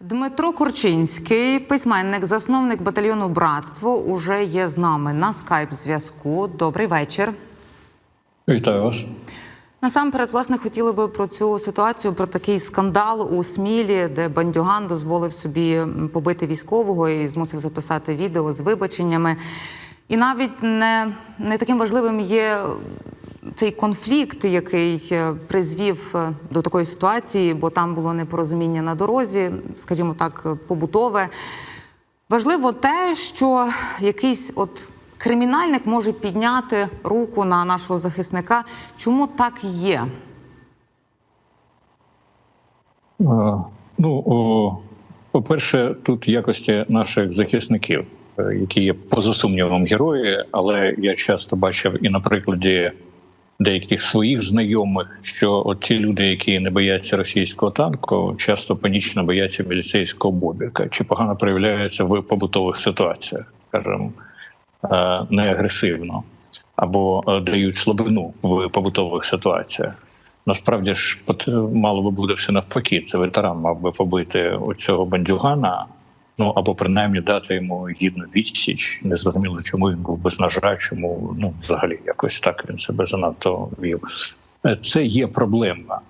Дмитро Курчинський, письменник, засновник батальйону Братство, уже є з нами на скайп зв'язку. Добрий вечір. Вітаю вас. Насамперед, власне, хотіли би про цю ситуацію, про такий скандал у Смілі, де бандюган дозволив собі побити військового і змусив записати відео з вибаченнями. І навіть не, не таким важливим є цей конфлікт, який е, призвів е, до такої ситуації, бо там було непорозуміння на дорозі, скажімо так, е, побутове. Важливо те, що якийсь от кримінальник може підняти руку на нашого захисника. Чому так є? Е, Ну, по-перше, тут якості наших захисників, які є поза сумнівом герої, але я часто бачив і на прикладі деяких своїх знайомих, що ті люди, які не бояться російського танку, часто панічно бояться міліцейського бобіка чи погано проявляються в побутових ситуаціях, скажімо, е, не агресивно або е, дають слабину в побутових ситуаціях. Насправді ж мало би бути все навпаки. Це ветеран мав би побити оцього бандюгана, ну або принаймні дати йому гідну відсіч. Не зрозуміло, чому він був без ножа, чому ну взагалі якось так він себе занадто вів. Е, Це є проблема,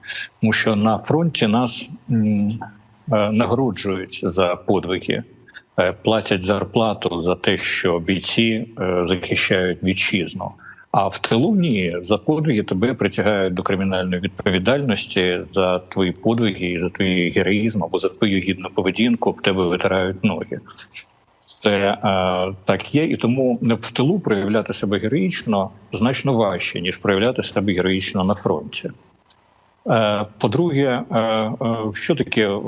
тому що на фронті нас е, нагороджують за подвиги. е, Платять зарплату за те, що бійці захищають вітчизну. А в тилу ні, за подвиги тебе притягають до кримінальної відповідальності за твої подвиги, за твій героїзм або за твою гідну поведінку. В тебе витирають ноги. Це е, так є, і тому не в тилу проявляти себе героїчно значно важче ніж проявляти себе героїчно на фронті. Е, По-друге, е, е, що таке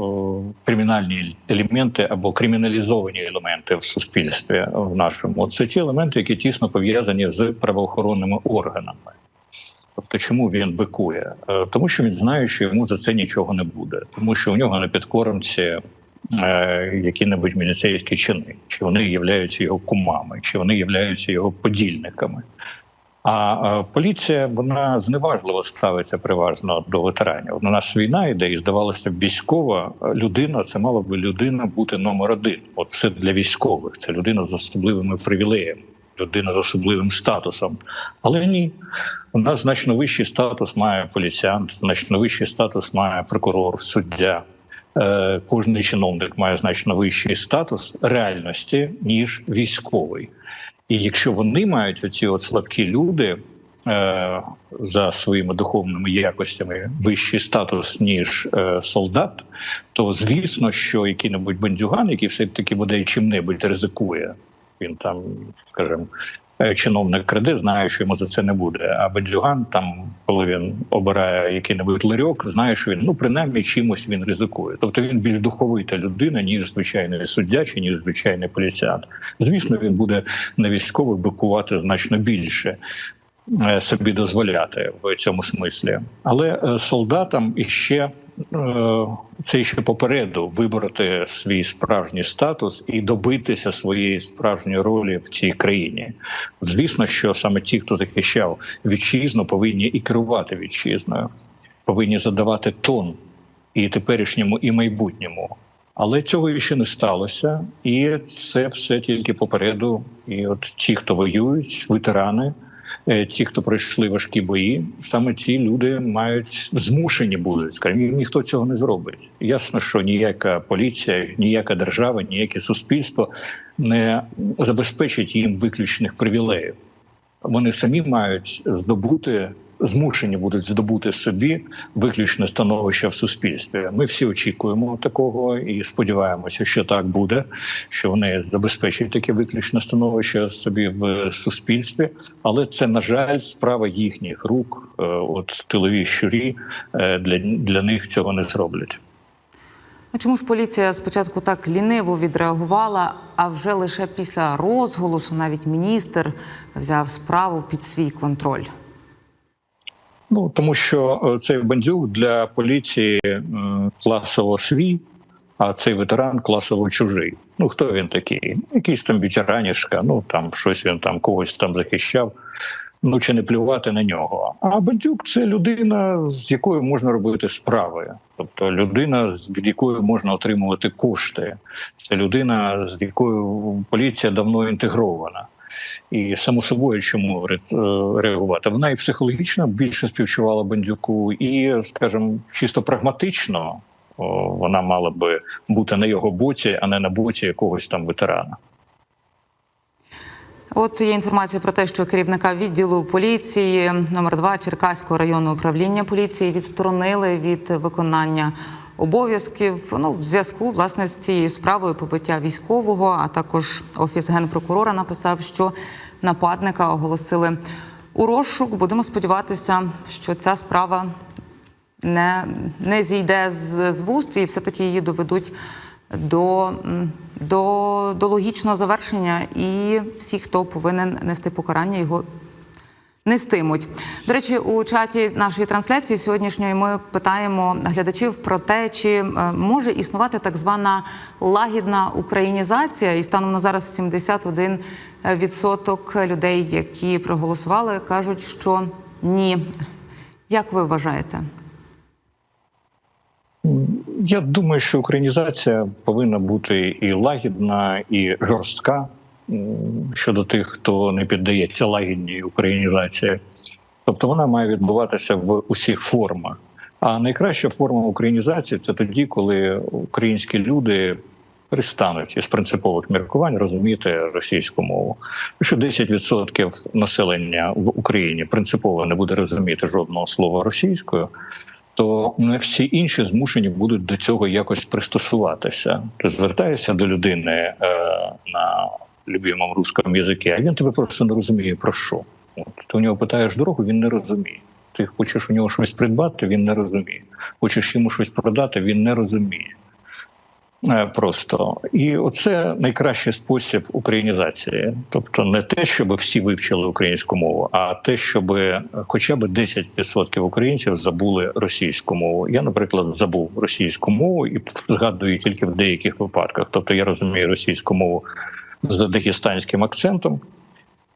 кримінальні елементи або криміналізовані елементи в суспільстві в нашому? Це ті елементи, які тісно пов'язані з правоохоронними органами. Тобто, чому він бикує? Тому що він знає, що йому за це нічого не буде, тому що у нього на підкормці які-небудь міліцейські чини, чи вони являються його кумами, чи вони являються його подільниками. А е, поліція вона зневажливо ставиться переважно до ветеранів. У нас війна йде, і здавалося військова людина це мала б людина бути номер один. От це для військових, це людина з особливими привілеями, людина з особливим статусом. Але ні, у нас значно вищий статус має поліціянт, значно вищий статус має прокурор, суддя. Е, Кожний чиновник має значно вищий статус реальності ніж військовий. І якщо вони мають оці от слабкі люди е, за своїми духовними якостями вищий статус ніж е, солдат, то звісно, що який-небудь бандюган, який все таки буде чим-небудь ризикує, він там, скажімо, чиновник краде, знає, що йому за це не буде. А бандюган, там, коли він обирає який-небудь ларьок, знає, що він ну принаймні чимось він ризикує. Тобто він більш духовита людина, ніж звичайний суддя чи ніж звичайний поліціянт. Звісно, він буде на військових бикувати значно більше. е, Собі дозволяти в цьому смислі, але е, солдатам іще е, це ще попереду вибороти свій справжній статус і добитися своєї справжньої ролі в цій країні. Звісно, що саме ті, хто захищав вітчизну, повинні і керувати вітчизною, повинні задавати тон і теперішньому, і майбутньому. Але цього ще не сталося, і це все тільки попереду. І от ті, хто воюють, ветерани, е, ті, хто пройшли важкі бої, саме ці люди мають змушені будуть. Скажімо, ніхто цього не зробить. Ясно, що ніяка поліція, ніяка держава, ніяке суспільство не забезпечить їм виключних привілеїв. Вони самі мають здобути. Змушені будуть здобути собі виключне становище в суспільстві. Ми всі очікуємо такого і сподіваємося, що так буде, що вони забезпечують таке виключне становище собі в суспільстві. Але це на жаль справа їхніх рук. Е, От тилові щурі е, для, для них цього не зроблять. Ну, чому ж поліція спочатку так ліниво відреагувала, а вже лише після розголосу навіть міністр взяв справу під свій контроль? Ну тому що е, цей бандюк для поліції е, класово свій, а цей ветеран класово чужий. Ну хто він такий? Якийсь там ветеранішка, ну там щось він там когось там захищав. Ну чи не плювати на нього? А бандюк це людина, з якою можна робити справи. Тобто людина, з якої можна отримувати кошти, це людина, з якою поліція давно інтегрована. І само собою, чому е, реагувати? Вона і психологічно більше співчувала бандюку, і, скажімо, чисто прагматично вона мала би бути на його боці, а не на боці якогось там ветерана. От є інформація про те, що керівника відділу поліції номер 2 Черкаського районного управління поліції відсторонили від виконання обов'язків. Ну, в зв'язку власне з цією справою побиття військового, а також офіс генпрокурора написав, що нападника оголосили у розшук. Будемо сподіватися, що ця справа не, не зійде з, з вуст і все-таки її доведуть до, до, до логічного завершення, і всі, хто повинен нести покарання, його нестимуть. До речі, у чаті нашої трансляції сьогоднішньої ми питаємо глядачів про те, чи е, може існувати так звана лагідна українізація, і станом на зараз 71% людей, які проголосували, кажуть, що ні. Як ви вважаєте? Я думаю, що українізація повинна бути і лагідна, і жорстка щодо тих, хто не піддається лагідній українізації. Тобто вона має відбуватися в усіх формах. А найкраща форма українізації це тоді, коли українські люди перестануть із принципових міркувань розуміти російську мову. Якщо 10% населення в Україні принципово не буде розуміти жодного слова російською, то не всі інші змушені будуть до цього якось пристосуватися. Ти звертаєшся до людини е, на любимому русскому язикі, а він тебе просто не розуміє про що. От ти у нього питаєш дорогу, він не розуміє. Ти хочеш у нього щось придбати, він не розуміє. Хочеш йому щось продати, він не розуміє. Е, Просто і оце найкращий спосіб українізації, тобто не те, щоб всі вивчили українську мову, а те, щоб хоча б 10% українців забули російську мову. Я, наприклад, забув російську мову і згадую тільки в деяких випадках. Тобто я розумію російську мову з дагестанським акцентом.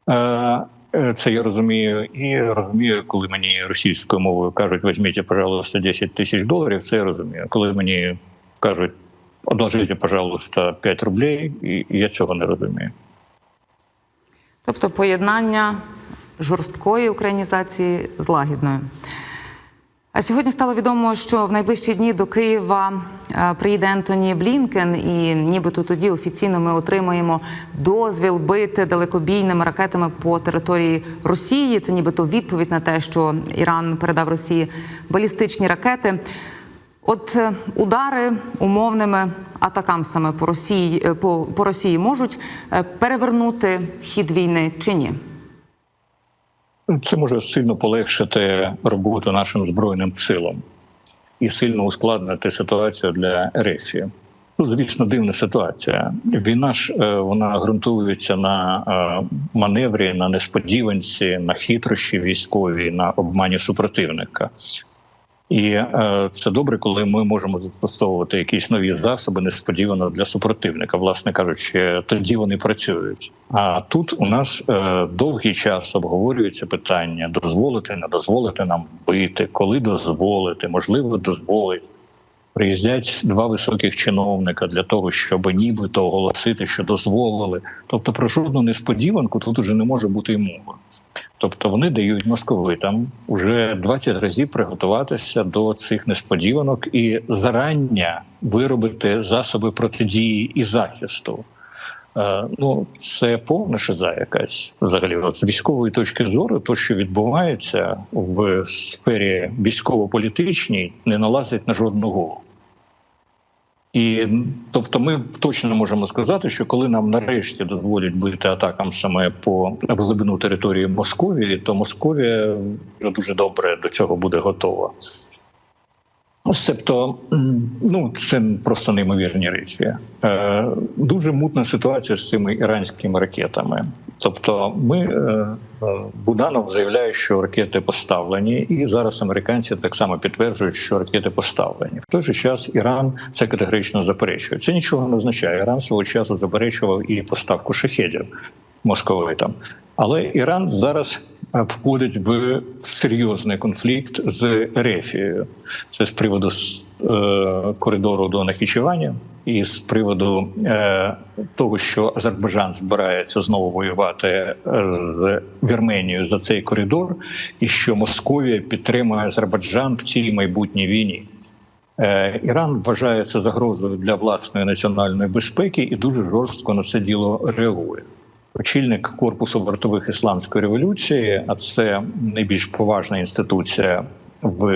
Е, е, Це я розумію, і розумію, коли мені російською мовою кажуть, візьміть, пожалуйста, 10 тисяч доларів. Це я розумію. Коли мені кажуть, одолжите, пожалуйста, 5 рублей, і я цього не розумію. Тобто поєднання жорсткої українізації з лагідною. А сьогодні стало відомо, що в найближчі дні до Києва е, приїде Ентоні Блінкен, і нібито тоді офіційно ми отримаємо дозвіл бити далекобійними ракетами по території Росії. Це нібито відповідь на те, що Іран передав Росії балістичні ракети. От е, удари умовними атакамсами по Росії е, по, по Росії можуть перевернути хід війни чи ні? Це може сильно полегшити роботу нашим збройним силам і сильно ускладнити ситуацію для РФ. Ну, звісно, дивна ситуація. Війна ж е, вона ґрунтується на е, маневрі, на несподіванці, на хитрощі військовій, на обмані супротивника. І е, це добре, коли ми можемо застосовувати якісь нові засоби несподівано для супротивника. Власне кажучи, тоді вони працюють. А тут у нас е, довгий час обговорюється питання: дозволити, не дозволити нам бити, коли дозволити, можливо, дозволить. Приїздять два високих чиновника для того, щоб нібито оголосити, що дозволили. Тобто про жодну несподіванку тут уже не може бути й мови. Тобто вони дають московитам уже 20 разів приготуватися до цих несподіванок і зарання виробити засоби протидії і захисту. Е, Ну, це повна шиза якась взагалі. З військової точки зору, то, що відбувається в сфері військово-політичній, не налазить на жодну голову. І тобто, ми точно можемо сказати, що коли нам нарешті дозволять бути атакам саме по глибину території Московії, то Московія вже дуже добре до цього буде готова. Себто, ну це просто неймовірні речі. Е, дуже мутна ситуація з цими іранськими ракетами. Тобто, ми е, е, Буданов заявляє, що ракети поставлені, і зараз американці так само підтверджують, що ракети поставлені. В той же час Іран це категорично заперечує. Це нічого не означає. Іран свого часу заперечував і поставку шахедів московитам. Але Іран зараз е, входить в серйозний конфлікт з Ерефією. Це з приводу е, коридору до Нахічевання і з приводу е, того, що Азербайджан збирається знову воювати з Вірменією за цей коридор, і що Московія підтримує Азербайджан в цій майбутній війні. Іран вважає це загрозою для власної національної безпеки і дуже жорстко на це діло реагує. Очільник корпусу вартових ісламської революції, а це найбільш поважна інституція в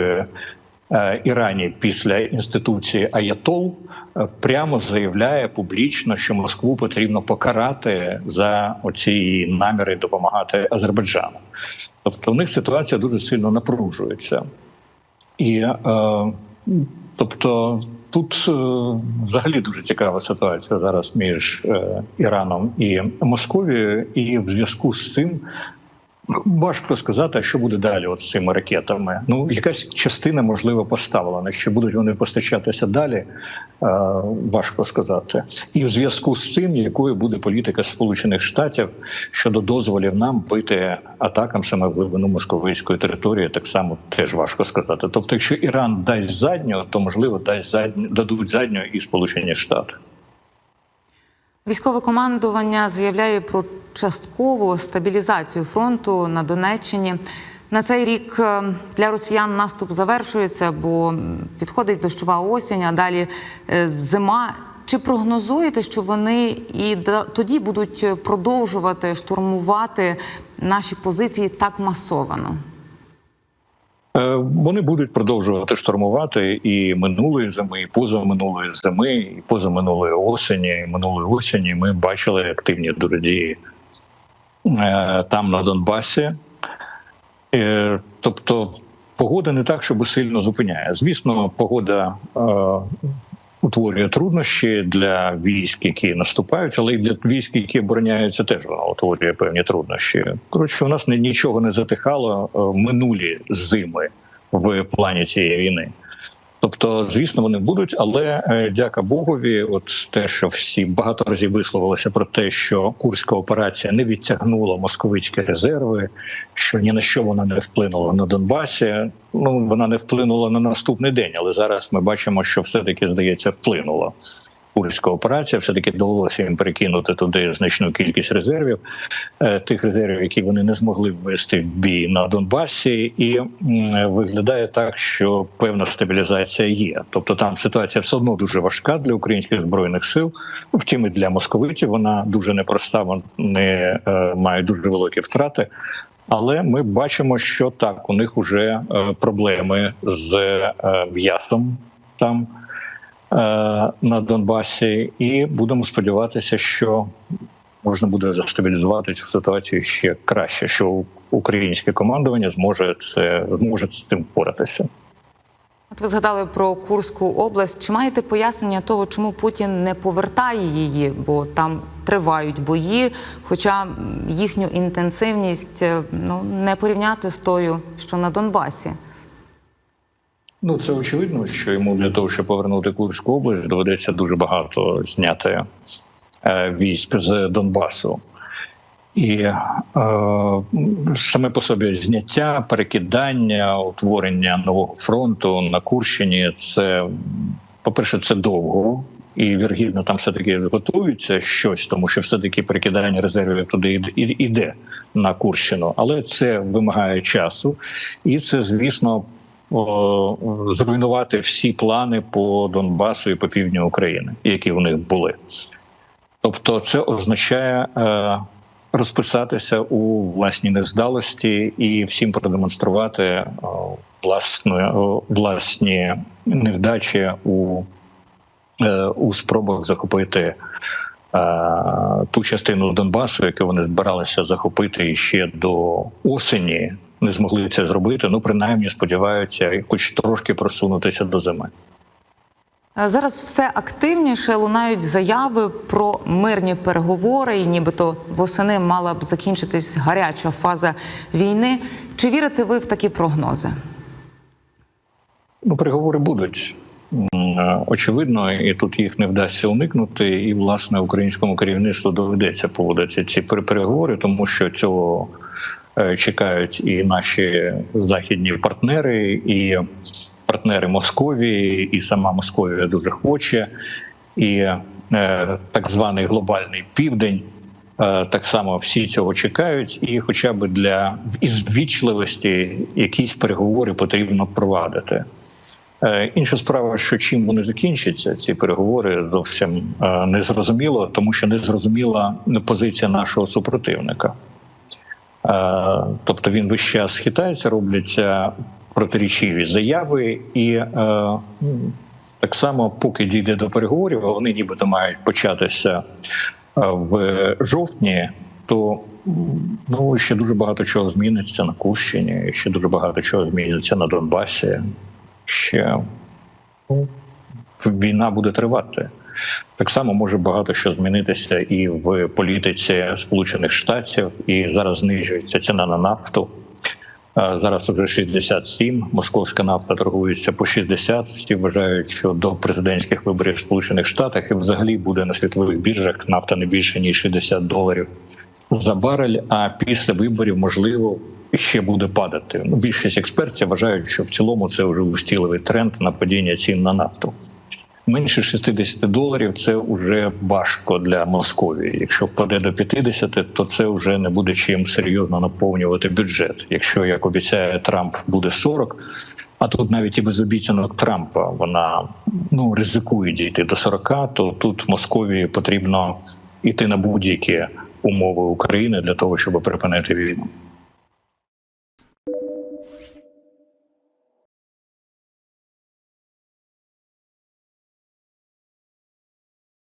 е, Ірані після інституції Аятол, е, прямо заявляє публічно, що Москву потрібно покарати за оці наміри допомагати Азербайджану. Тобто, у них ситуація дуже сильно напружується. І е, тобто тут е, взагалі дуже цікава ситуація зараз між е, Іраном і Московією, і в зв'язку з цим важко сказати, що буде далі от з цими ракетами. Ну, якась частина можливо поставлена. Чи будуть вони постачатися далі? Е, важко сказати. І в зв'язку з цим, якою буде політика Сполучених Штатів щодо дозволів нам бити атакам саме в глибину московицької території, так само теж важко сказати. Тобто, якщо Іран дасть задню, то можливо дасть задню, дадуть задню і Сполучені Штати. Військове командування заявляє про часткову стабілізацію фронту на Донеччині. На цей рік е, для росіян наступ завершується, бо підходить дощова осінь, а далі е, зима. Чи прогнозуєте, що вони і тоді будуть продовжувати штурмувати наші позиції так масовано? Е, Вони будуть продовжувати штурмувати і минулої зими, і позаминулої зими, і позаминулої осені. І минулої осені ми бачили активні дуже дії там на Донбасі. Е, Тобто погода не так, щоб сильно зупиняє. Звісно, погода е, утворює труднощі для військ, які наступають, але й для військ, які обороняються, теж вона утворює певні труднощі. Коротше, у нас ні- нічого не затихало е, минулі зими в плані цієї війни. Тобто, звісно, вони будуть, але е, дяка Богові, от те, що всі багато разів висловилися про те, що курська операція не відтягнула московицькі резерви, що ні на що вона не вплинула на Донбасі. Ну вона не вплинула на наступний день, але зараз ми бачимо, що все таки здається вплинула. Курська операція все таки довелося їм перекинути туди значну кількість резервів, е, тих резервів, які вони не змогли ввести в бій на Донбасі, і виглядає так, що певна стабілізація є. Тобто там ситуація все одно дуже важка для українських збройних сил. Втім, і для московитів вона дуже непроста, вони е, мають дуже великі втрати. Але ми бачимо, що так у них вже е, проблеми з м'ясом там на Донбасі, і будемо сподіватися, що можна буде застабілізувати цю ситуацію ще краще, що українське командування зможе це зможе з цим впоратися. От ви згадали про Курську область. Чи маєте пояснення того, чому Путін не повертає її? Бо там тривають бої, хоча їхню інтенсивність е, ну не порівняти з тою, що на Донбасі. Ну це очевидно, що йому для того, щоб повернути Курську область, доведеться дуже багато зняти е, військ з Донбасу. І е, саме по собі зняття, перекидання, утворення нового фронту на Курщині це, по-перше, це довго. І віргідно там все таки готується щось, тому що все таки перекидання резервів туди іде на Курщину, але це вимагає часу, і це, звісно, зруйнувати всі плани по Донбасу і по півдню України, які у них були. Тобто, це означає е, розписатися у власній невдалості і всім продемонструвати о, власну, о, власні невдачі у, е, у спробах захопити. е, Ту частину Донбасу, яку вони збиралися захопити ще до осені, не змогли це зробити. Ну принаймні сподіваються, хоч трошки просунутися до зими. Е, Зараз все активніше лунають заяви про мирні переговори, і нібито восени мала б закінчитись гаряча фаза війни. Чи вірите ви в такі прогнози? Ну, переговори будуть. Е, очевидно, і тут їх не вдасться уникнути. І власне українському керівництву доведеться поводити ці пере- переговори, тому що цього чекають і наші західні партнери, і партнери Московії, і сама Московія дуже хоче, і е, так званий глобальний південь. Е, Так само всі цього чекають, і хоча б для із ввічливості якісь переговори потрібно провадити. Е, Інша справа, що чим вони закінчаться, ці переговори зовсім е, не зрозуміло, тому що не зрозуміла позиція нашого супротивника. Е, Тобто він весь час хитається, робляться протирічиві заяви, і е, так само, поки дійде до переговорів, вони нібито мають початися е, в жовтні, то ну ще дуже багато чого зміниться на Курщині, ще дуже багато чого зміниться на Донбасі. Ще ну, війна буде тривати. Так само може багато що змінитися і в політиці Сполучених Штатів, і зараз знижується ціна на нафту. Зараз вже 67, московська нафта торгується по 60. Всі вважають, що до президентських виборів в Сполучених Штатах і взагалі буде на світових біржах нафта не більше ніж 60 доларів за барель. А після виборів можливо ще буде падати. Ну, більшість експертів вважають, що в цілому це вже устіливий тренд на падіння цін на нафту. Менше 60 доларів це вже важко для Московії. Якщо впаде до 50, то це вже не буде чим серйозно наповнювати бюджет. Якщо як обіцяє Трамп, буде 40, а тут навіть і без обіцянок Трампа вона ну ризикує дійти до 40, то тут Московії потрібно йти на будь-які умови України для того, щоб припинити війну.